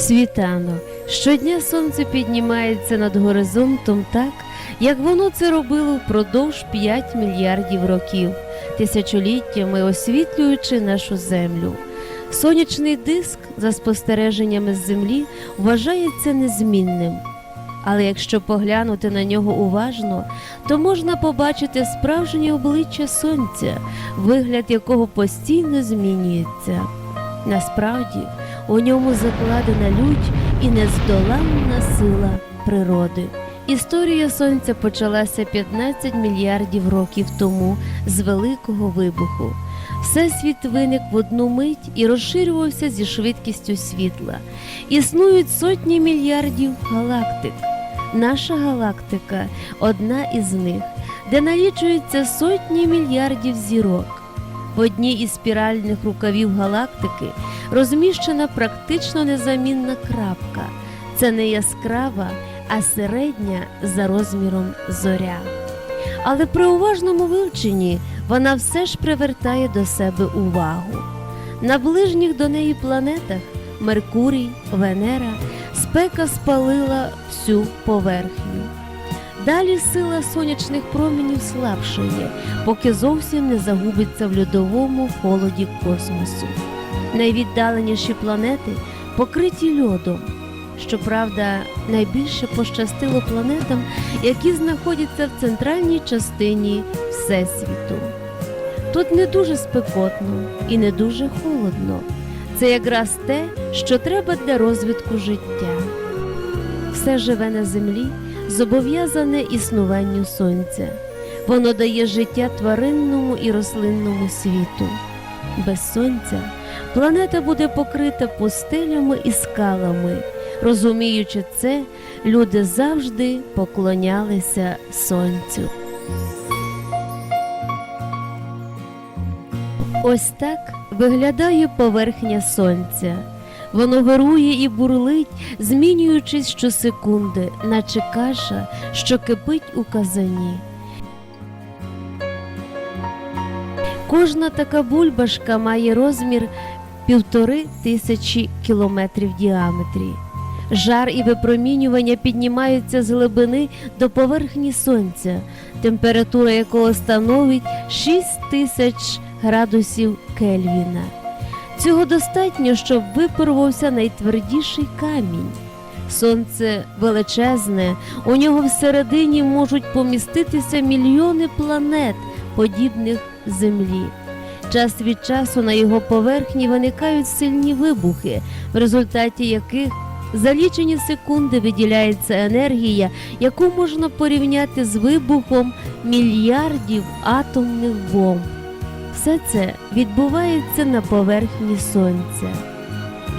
Світанок. Щодня сонце піднімається над горизонтом так, як воно це робило впродовж 5 мільярдів років, тисячоліттями освітлюючи нашу землю. Сонячний диск, за спостереженнями з землі, вважається незмінним. Але якщо поглянути на нього уважно, то можна побачити справжнє обличчя сонця, вигляд якого постійно змінюється. Насправді, у ньому закладена лють і нездоланна сила природи. Історія сонця почалася 15 мільярдів років тому з великого вибуху. Всесвіт виник в одну мить і розширювався зі швидкістю світла. Існують сотні мільярдів галактик. Наша галактика одна із них, де налічується сотні мільярдів зірок. В одній із спіральних рукавів галактики розміщена практично незамінна крапка. Це не яскрава, а середня за розміром зоря. Але при уважному вивченні вона все ж привертає до себе увагу. На ближніх до неї планетах Меркурій, Венера, спека спалила всю поверхню. Далі сила сонячних промінів слабшає, поки зовсім не загубиться в льодовому холоді космосу. Найвіддаленіші планети покриті льодом. Щоправда, найбільше пощастило планетам, які знаходяться в центральній частині Всесвіту. Тут не дуже спекотно і не дуже холодно. Це якраз те, що треба для розвитку життя. Все живе на землі зобов'язане існуванню сонця. Воно дає життя тваринному і рослинному світу. Без сонця планета буде покрита пустелями і скалами. Розуміючи це, люди завжди поклонялися сонцю. Ось так виглядає поверхня сонця. Воно вирує і бурлить, змінюючись щосекунди, наче каша, що кипить у казані. Кожна така бульбашка має розмір півтори тисячі кілометрів в діаметрі. Жар і випромінювання піднімаються з глибини до поверхні сонця, температура якого становить 6 тисяч градусів Кельвіна. Цього достатньо, щоб випарувався найтвердіший камінь. Сонце величезне, у нього всередині можуть поміститися мільйони планет, подібних Землі. Час від часу на його поверхні виникають сильні вибухи, в результаті яких за лічені секунди виділяється енергія, яку можна порівняти з вибухом мільярдів атомних бомб. Все це відбувається на поверхні сонця.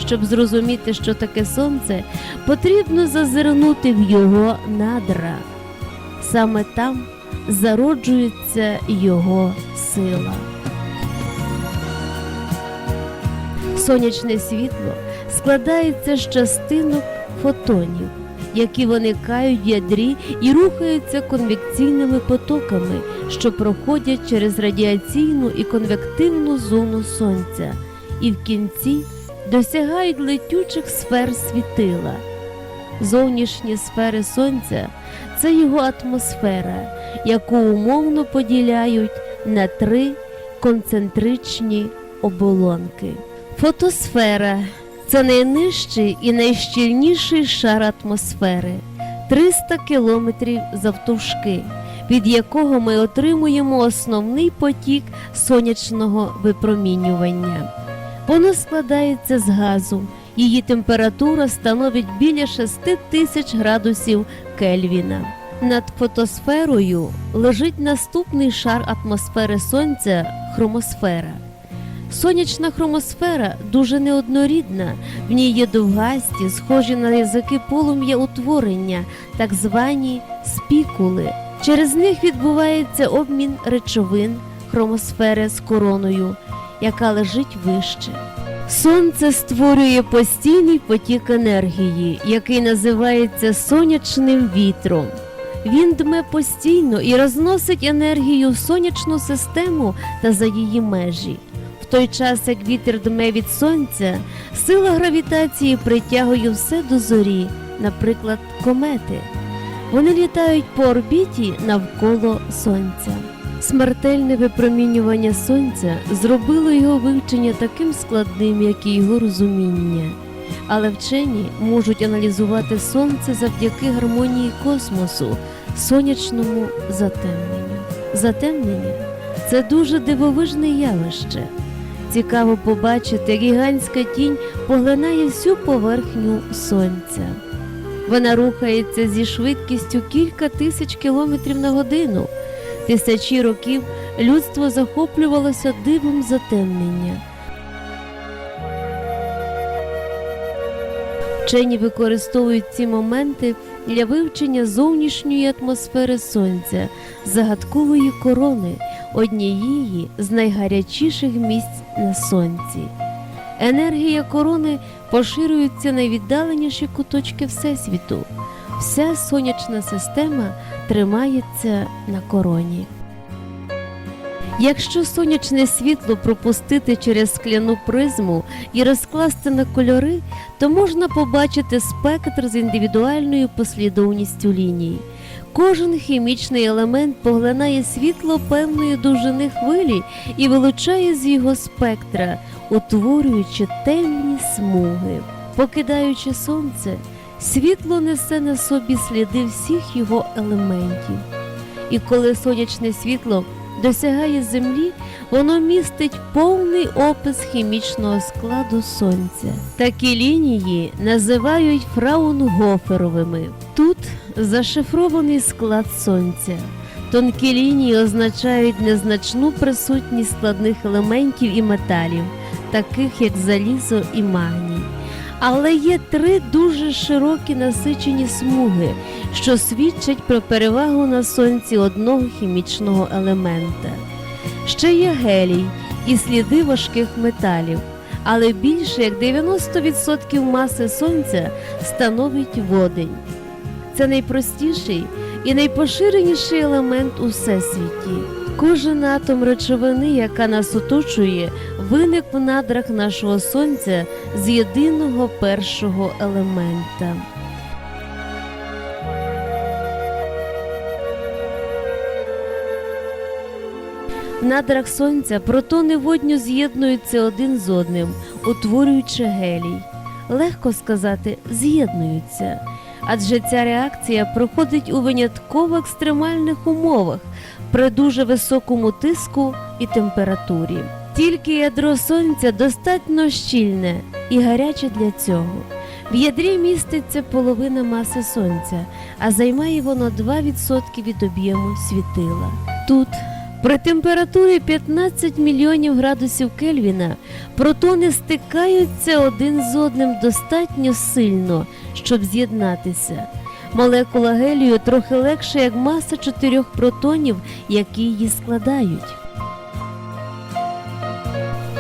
Щоб зрозуміти, що таке сонце, потрібно зазирнути в його надра. Саме там зароджується його сила. Сонячне світло складається з частинок фотонів, які виникають в ядрі і рухаються конвекційними потоками, що проходять через радіаційну і конвективну зону сонця, і в кінці досягають летючих сфер світила. Зовнішні сфери сонця це його атмосфера, яку умовно поділяють на три концентричні оболонки. Фотосфера це найнижчий і найщільніший шар атмосфери 300 кілометрів завтовшки, від якого ми отримуємо основний потік сонячного випромінювання. Воно складається з газу. Її температура становить біля 6 тисяч градусів Кельвіна. Над фотосферою лежить наступний шар атмосфери Сонця хромосфера. Сонячна хромосфера дуже неоднорідна, в ній є довгасті, схожі на язики полум'я утворення, так звані спікули. Через них відбувається обмін речовин хромосфери з короною, яка лежить вище. Сонце створює постійний потік енергії, який називається сонячним вітром. Він дме постійно і розносить енергію в сонячну систему та за її межі. Той час, як вітер дме від сонця, сила гравітації притягує все до зорі, наприклад, комети. Вони літають по орбіті навколо сонця. Смертельне випромінювання сонця зробило його вивчення таким складним, як і його розуміння. Але вчені можуть аналізувати сонце завдяки гармонії космосу, сонячному затемненню. Затемнення це дуже дивовижне явище. Цікаво побачити, гігантська тінь поглинає всю поверхню сонця. Вона рухається зі швидкістю кілька тисяч кілометрів на годину. Тисячі років людство захоплювалося дивом затемнення. Вчені використовують ці моменти для вивчення зовнішньої атмосфери сонця, загадкової корони, однієї з найгарячіших місць на сонці. Енергія корони поширюється на найвіддаленіші куточки Всесвіту. Вся сонячна система тримається на короні. Якщо сонячне світло пропустити через скляну призму і розкласти на кольори, то можна побачити спектр з індивідуальною послідовністю ліній. Кожен хімічний елемент поглинає світло певної довжини хвилі і вилучає з його спектра, утворюючи темні смуги. Покидаючи сонце, світло несе на собі сліди всіх його елементів. І коли сонячне світло досягає землі, воно містить повний опис хімічного складу сонця. Такі лінії називають фраунгоферовими. Тут зашифрований склад сонця. Тонкі лінії означають незначну присутність складних елементів і металів, таких як залізо і магній. Але є три дуже широкі насичені смуги, що свідчать про перевагу на сонці одного хімічного елемента. Ще є гелій і сліди важких металів, але більше як 90% маси сонця становить водень. Це найпростіший і найпоширеніший елемент у всесвіті. Кожен атом речовини, яка нас оточує, виник в надрах нашого сонця з єдиного першого елемента. В надрах сонця протони водню з'єднуються один з одним, утворюючи гелій. Легко сказати, з'єднуються. Адже ця реакція проходить у винятково екстремальних умовах при дуже високому тиску і температурі. Тільки ядро сонця достатньо щільне і гаряче для цього. В ядрі міститься половина маси сонця, а займає воно 2% від об'єму світила. Тут при температурі 15 мільйонів градусів Кельвіна протони стикаються один з одним достатньо сильно, щоб з'єднатися. Молекула гелію трохи легша, як маса чотирьох протонів, які її складають.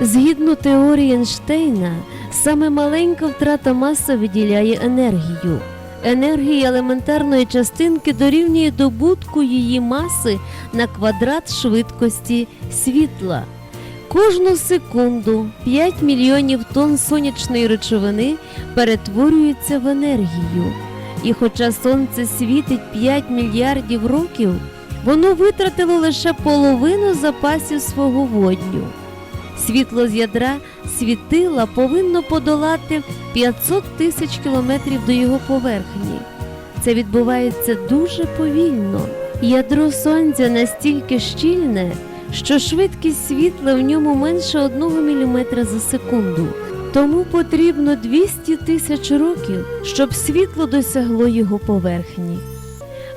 Згідно теорії Ейнштейна, саме маленька втрата маси виділяє енергію. Енергія елементарної частинки дорівнює добутку її маси на квадрат швидкості світла. Кожну секунду 5 мільйонів тонн сонячної речовини перетворюються в енергію. І хоча сонце світить 5 мільярдів років, воно витратило лише половину запасів свого водню. Світло з ядра світила повинно подолати 500 тисяч кілометрів до його поверхні. Це відбувається дуже повільно. Ядро сонця настільки щільне, що швидкість світла в ньому менше 1 мм за секунду. Тому потрібно 200 тисяч років, щоб світло досягло його поверхні.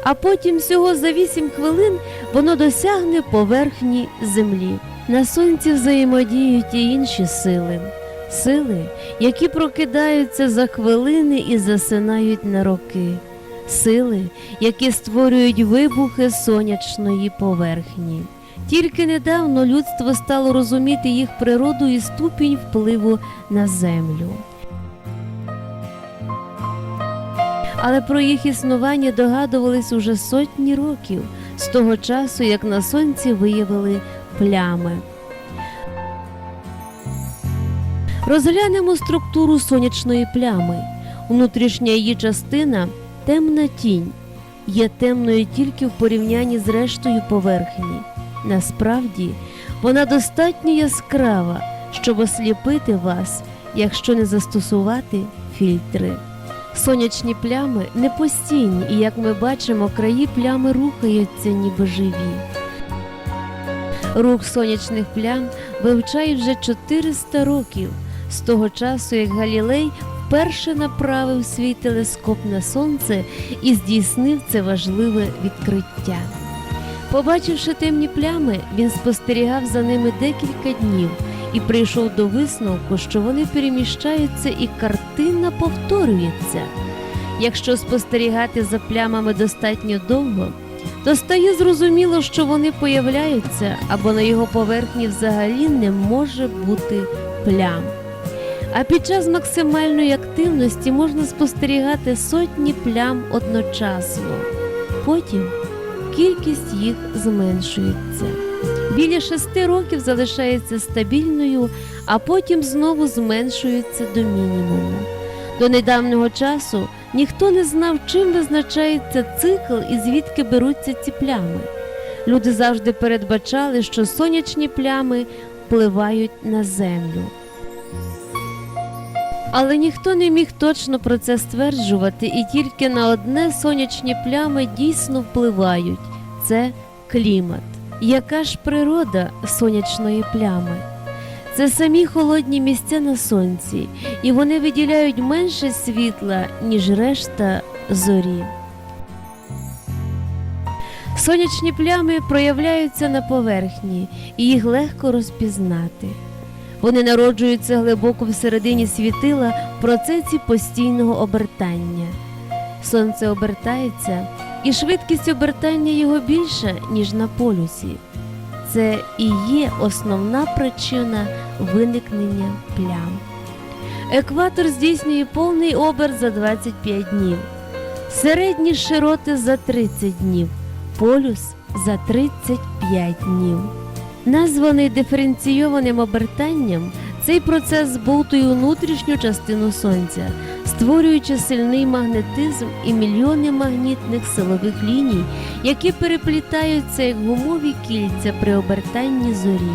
А потім всього за 8 хвилин воно досягне поверхні землі. На сонці взаємодіють і інші сили, сили, які прокидаються за хвилини і засинають на роки, сили, які створюють вибухи сонячної поверхні. Тільки недавно людство стало розуміти їх природу і ступінь впливу на землю. Але про їх існування догадувались уже сотні років з того часу, як на сонці виявили плями. Розглянемо структуру сонячної плями. Внутрішня її частина темна тінь, є темною тільки в порівнянні з рештою поверхні. Насправді, вона достатньо яскрава, щоб осліпити вас, якщо не застосувати фільтри. Сонячні плями не постійні, і як ми бачимо, краї плями рухаються ніби живі. Рух сонячних плям вивчають вже 400 років з того часу, як Галілей вперше направив свій телескоп на сонце і здійснив це важливе відкриття. Побачивши темні плями, він спостерігав за ними декілька днів і прийшов до висновку, що вони переміщаються і картина повторюється. Якщо спостерігати за плямами достатньо довго, то стає зрозуміло, що вони появляються або на його поверхні взагалі не може бути плям. А під час максимальної активності можна спостерігати сотні плям одночасно. Потім кількість їх зменшується. Біля шести років залишається стабільною, а потім знову зменшується до мінімуму. До недавнього часу ніхто не знав, чим визначається цикл і звідки беруться ці плями. Люди завжди передбачали, що сонячні плями впливають на землю. Але ніхто не міг точно про це стверджувати, і тільки на одне сонячні плями дійсно впливають це клімат. Яка ж природа сонячної плями? Це самі холодні місця на сонці, і вони виділяють менше світла, ніж решта зорі. Сонячні плями проявляються на поверхні, і їх легко розпізнати. Вони народжуються глибоко всередині світила в процесі постійного обертання. Сонце обертається, і швидкість обертання його більша, ніж на полюсі. Це і є основна причина виникнення плям. Екватор здійснює повний оберт за 25 днів, середні широти за 30 днів, полюс за 35 днів. Названий диференційованим обертанням, цей процес збовтує внутрішню частину сонця, створюючи сильний магнетизм і мільйони магнітних силових ліній, які переплітаються як гумові кільця при обертанні зорі.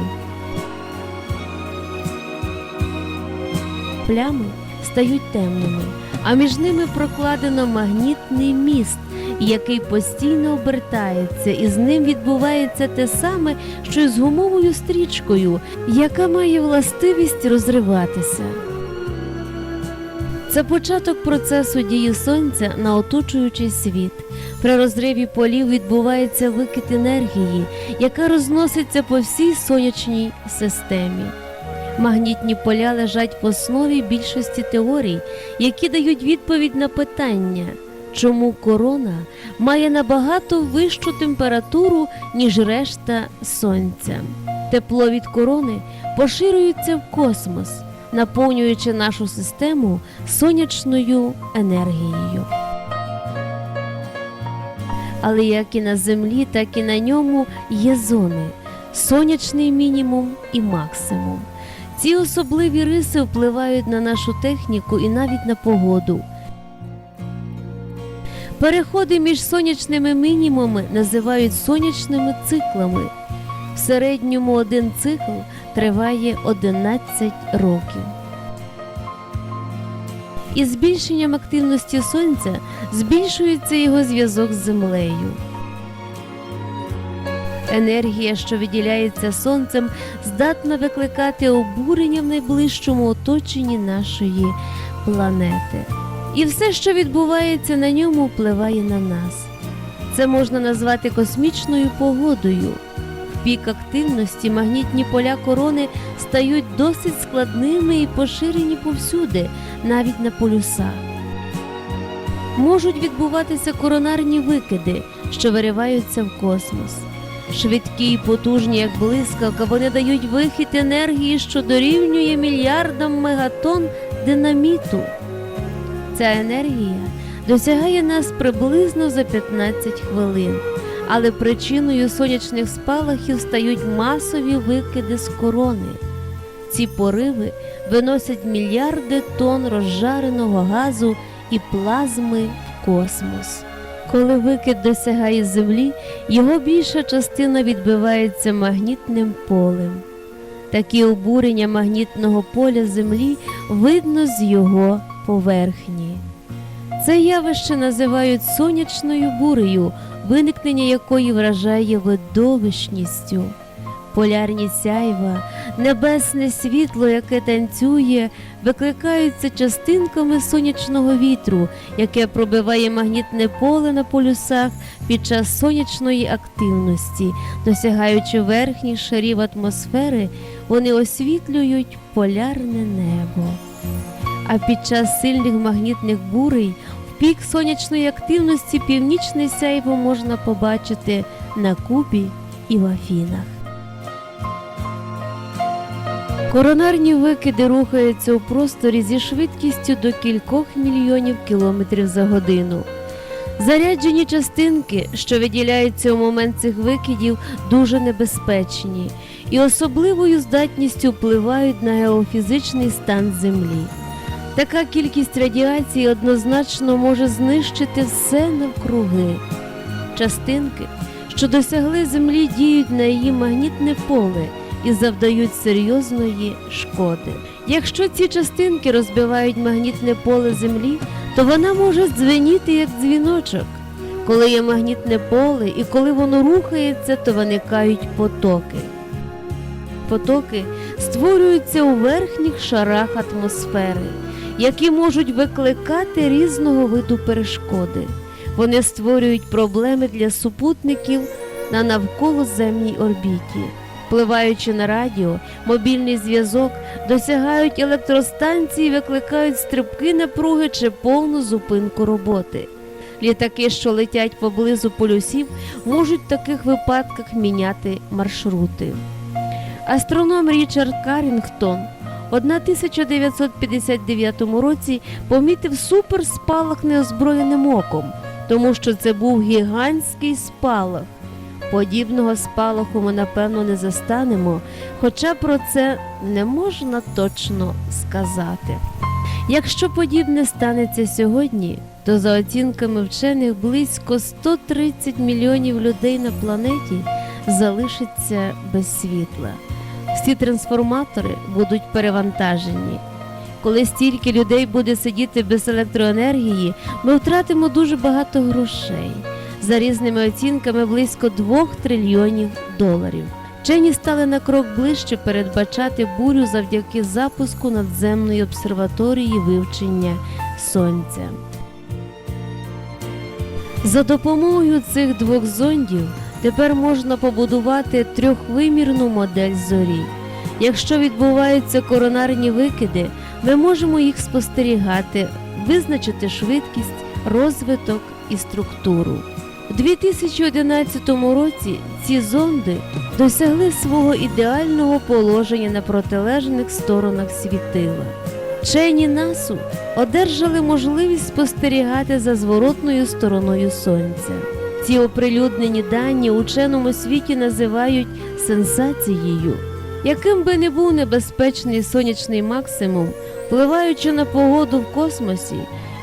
Плями стають темними, а між ними прокладено магнітний міст, який постійно обертається, і з ним відбувається те саме, що й з гумовою стрічкою, яка має властивість розриватися. Це початок процесу дії сонця на оточуючий світ. При розриві полів відбувається викид енергії, яка розноситься по всій сонячній системі. Магнітні поля лежать в основі більшості теорій, які дають відповідь на питання, чому корона має набагато вищу температуру, ніж решта сонця. Тепло від корони поширюється в космос, наповнюючи нашу систему сонячною енергією. Але як і на землі, так і на ньому є зони сонячний мінімум і максимум. Ці особливі риси впливають на нашу техніку і навіть на погоду. Переходи між сонячними мінімумами називають сонячними циклами. В середньому один цикл триває 11 років. Із збільшенням активності сонця збільшується його зв'язок з землею. Енергія, що виділяється сонцем, здатна викликати обурення в найближчому оточенні нашої планети. І все, що відбувається на ньому, впливає на нас. Це можна назвати космічною погодою. Пік активності магнітні поля корони стають досить складними і поширені повсюди, навіть на полюсах. Можуть відбуватися коронарні викиди, що вириваються в космос. Швидкі й потужні, як блискавка, вони дають вихід енергії, що дорівнює мільярдам мегатон динаміту. Ця енергія досягає нас приблизно за 15 хвилин, але причиною сонячних спалахів стають масові викиди з корони. ці пориви виносять мільярди тонн розжареного газу і плазми в космос. Коли викид досягає землі, його більша частина відбивається магнітним полем. Такі обурення магнітного поля Землі видно з його поверхні. Це явище називають сонячною бурею, виникнення якої вражає видовищністю. Полярні сяйва, небесне світло, яке танцює, викликаються частинками сонячного вітру, яке пробиває магнітне поле на полюсах під час сонячної активності, досягаючи верхніх шарів атмосфери, вони освітлюють полярне небо. А під час сильних магнітних бурей пік сонячної активності північне сяйво можна побачити на Кубі і в Афінах. Коронарні викиди рухаються у просторі зі швидкістю до кількох мільйонів кілометрів за годину. Заряджені частинки, що виділяються у момент цих викидів, дуже небезпечні і особливою здатністю впливають на геофізичний стан Землі. Така кількість радіації однозначно може знищити все навкруги. Частинки, що досягли Землі, діють на її магнітне поле і завдають серйозної шкоди. Якщо ці частинки розбивають магнітне поле Землі, то вона може дзвеніти як дзвіночок. Коли є магнітне поле і коли воно рухається, то виникають потоки. Потоки створюються у верхніх шарах атмосфери, які можуть викликати різного виду перешкоди. Вони створюють проблеми для супутників на навколоземній орбіті. Впливаючи на радіо, мобільний зв'язок, досягають електростанції, викликають стрибки напруги чи повну зупинку роботи. Літаки, що летять поблизу полюсів, можуть в таких випадках міняти маршрути. Астроном Річард Карінгтон 1959 році помітив суперспалах неозброєним оком, тому що це був гігантський спалах. Подібного спалаху ми напевно не застанемо, хоча про це не можна точно сказати. Якщо подібне станеться сьогодні, то за оцінками вчених близько 130 мільйонів людей на планеті залишиться без світла. Всі трансформатори будуть перевантажені. Коли стільки людей буде сидіти без електроенергії, ми втратимо дуже багато грошей. За різними оцінками близько 2 трильйонів доларів. Вчені стали на крок ближче передбачати бурю завдяки запуску надземної обсерваторії вивчення сонця. За допомогою цих двох зондів тепер можна побудувати трьохвимірну модель зорі. Якщо відбуваються коронарні викиди, ми можемо їх спостерігати, визначити швидкість, розвиток і структуру. У 2011 році ці зонди досягли свого ідеального положення на протилежних сторонах світила. Вчені НАСУ одержали можливість спостерігати за зворотною стороною сонця. Ці оприлюднені дані ученому світі називають сенсацією. Яким би не був небезпечний сонячний максимум, впливаючи на погоду в космосі,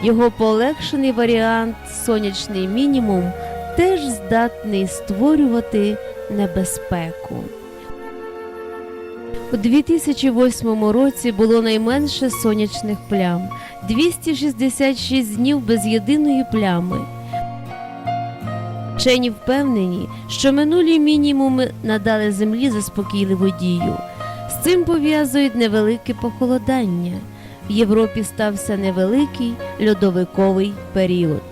його полегшений варіант сонячний мінімум теж здатний створювати небезпеку. У 2008 році було найменше сонячних плям 266 днів без єдиної плями. Вчені впевнені, що минулі мінімуми надали землі заспокійливу дію. З цим пов'язують невелике похолодання. В Європі стався невеликий льодовиковий період.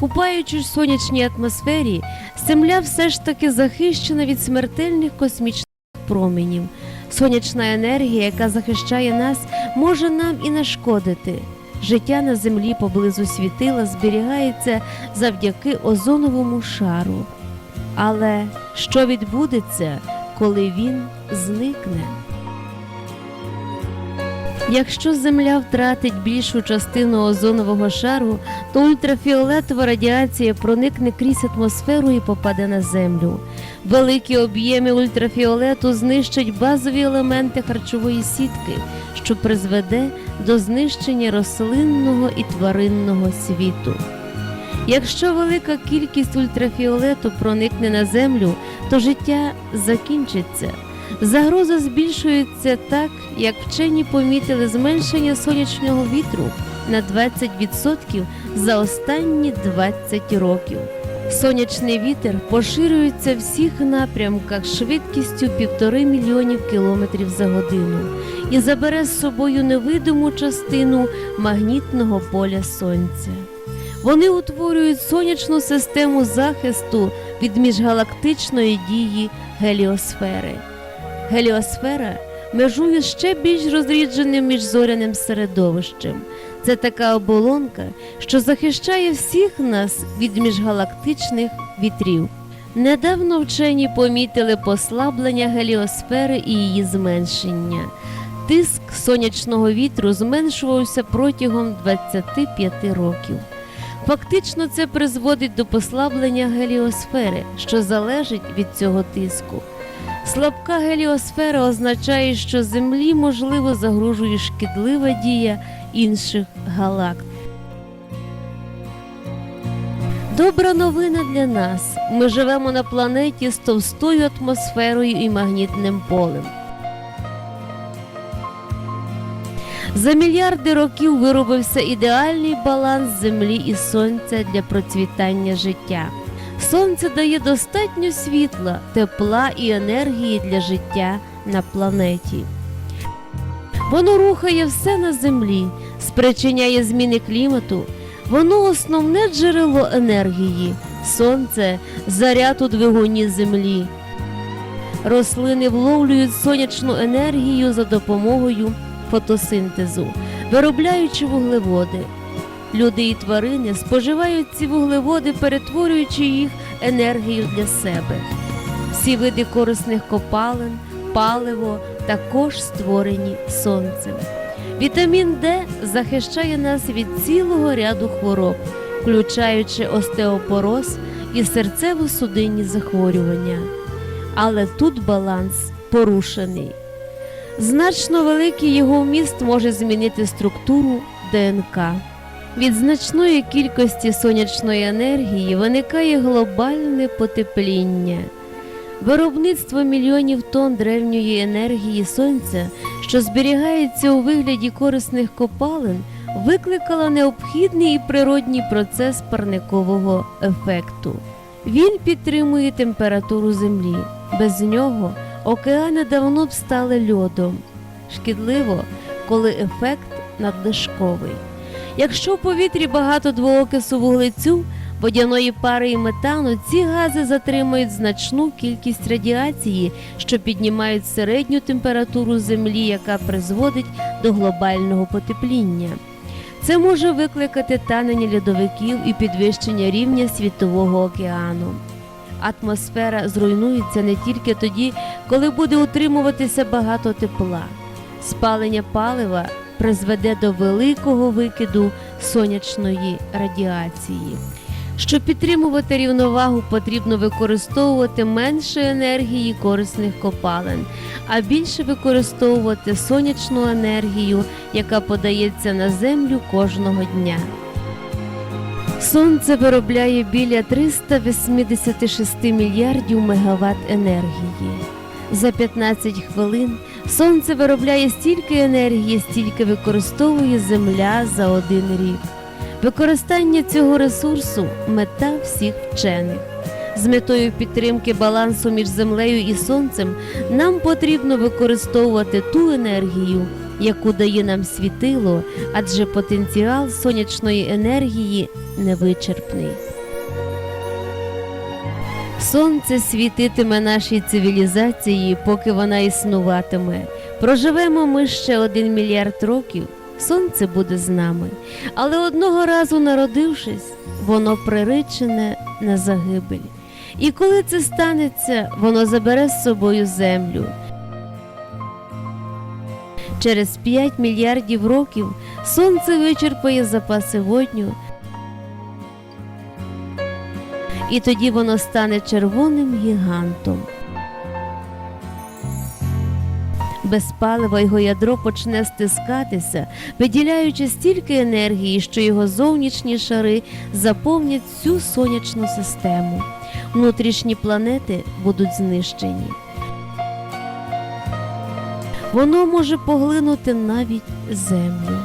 Купаючись в сонячній атмосфері, Земля все ж таки захищена від смертельних космічних променів. Сонячна енергія, яка захищає нас, може нам і нашкодити. Життя на землі поблизу світила зберігається завдяки озоновому шару. Але що відбудеться, коли він зникне? Якщо Земля втратить більшу частину озонового шару, то ультрафіолетова радіація проникне крізь атмосферу і попаде на Землю. Великі об'єми ультрафіолету знищать базові елементи харчової сітки, що призведе до знищення рослинного і тваринного світу. Якщо велика кількість ультрафіолету проникне на Землю, то життя закінчиться. Загроза збільшується так, як вчені помітили зменшення сонячного вітру на 20% за останні 20 років. Сонячний вітер поширюється в всіх напрямках швидкістю півтори мільйонів кілометрів за годину і забере з собою невидиму частину магнітного поля сонця. Вони утворюють сонячну систему захисту від міжгалактичної дії геліосфери. Геліосфера межує ще більш розрідженим міжзоряним середовищем. Це така оболонка, що захищає всіх нас від міжгалактичних вітрів. Недавно вчені помітили послаблення геліосфери і її зменшення. Тиск сонячного вітру зменшувався протягом 25 років. Фактично, це призводить до послаблення геліосфери, що залежить від цього тиску. Слабка геліосфера означає, що Землі можливо загрожує шкідлива дія інших галактик. Добра новина для нас. Ми живемо на планеті з товстою атмосферою і магнітним полем. За мільярди років виробився ідеальний баланс землі і сонця для процвітання життя. Сонце дає достатньо світла, тепла і енергії для життя на планеті. Воно рухає все на землі, спричиняє зміни клімату. Воно основне джерело енергії. Сонце заряд у двигуні землі. Рослини вловлюють сонячну енергію за допомогою фотосинтезу, виробляючи вуглеводи. Люди і тварини споживають ці вуглеводи, перетворюючи їх енергію для себе. Всі види корисних копалин, паливо також створені сонцем. Вітамін Д захищає нас від цілого ряду хвороб, включаючи остеопороз і серцево-судинні захворювання. Але тут баланс порушений. Значно великий його вміст може змінити структуру ДНК. Від значної кількості сонячної енергії виникає глобальне потепління. Виробництво мільйонів тонн древньої енергії сонця, що зберігається у вигляді корисних копалин, викликало необхідний і природній процес парникового ефекту. Він підтримує температуру землі. Без нього океани давно б стали льодом. Шкідливо, коли ефект надлишковий. Якщо в повітрі багато двоокису вуглецю, водяної пари і метану, ці гази затримують значну кількість радіації, що піднімають середню температуру Землі, яка призводить до глобального потепління. Це може викликати танення льодовиків і підвищення рівня світового океану. Атмосфера зруйнується не тільки тоді, коли буде утримуватися багато тепла. Спалення палива призведе до великого викиду сонячної радіації. Щоб підтримувати рівновагу, потрібно використовувати менше енергії корисних копалин, а більше використовувати сонячну енергію, яка подається на землю кожного дня. Сонце виробляє біля 386 мільярдів мегаватт енергії. За 15 хвилин сонце виробляє стільки енергії, стільки використовує Земля за один рік. Використання цього ресурсу мета всіх вчених. З метою підтримки балансу між землею і сонцем нам потрібно використовувати ту енергію, яку дає нам світило, адже потенціал сонячної енергії невичерпний. Сонце світитиме нашій цивілізації, поки вона існуватиме. Проживемо ми ще один мільярд років. Сонце буде з нами, але одного разу народившись, воно приречене на загибель. І коли це станеться, воно забере з собою землю. Через 5 мільярдів років сонце вичерпає запаси водню, і тоді воно стане червоним гігантом. Без палива його ядро почне стискатися, виділяючи стільки енергії, що його зовнішні шари заповнять всю сонячну систему. Внутрішні планети будуть знищені. Воно може поглинути навіть землю.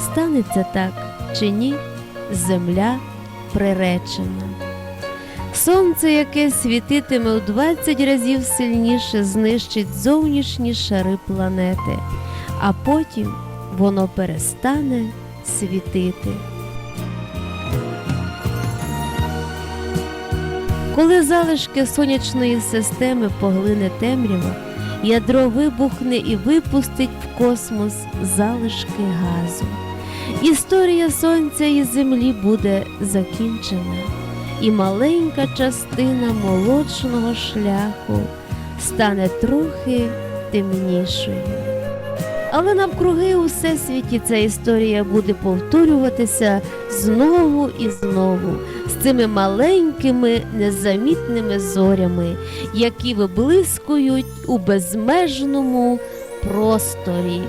Станеться так чи ні, земля приречена. Сонце, яке світитиме у 20 разів сильніше, знищить зовнішні шари планети, а потім воно перестане світити. Коли залишки сонячної системи поглине темрява, ядро вибухне і випустить в космос залишки газу. Історія сонця і землі буде закінчена і маленька частина молочного шляху стане трохи темнішою. Але навкруги у всесвіті ця історія буде повторюватися знову і знову з цими маленькими незамітними зорями, які виблискують у безмежному просторі.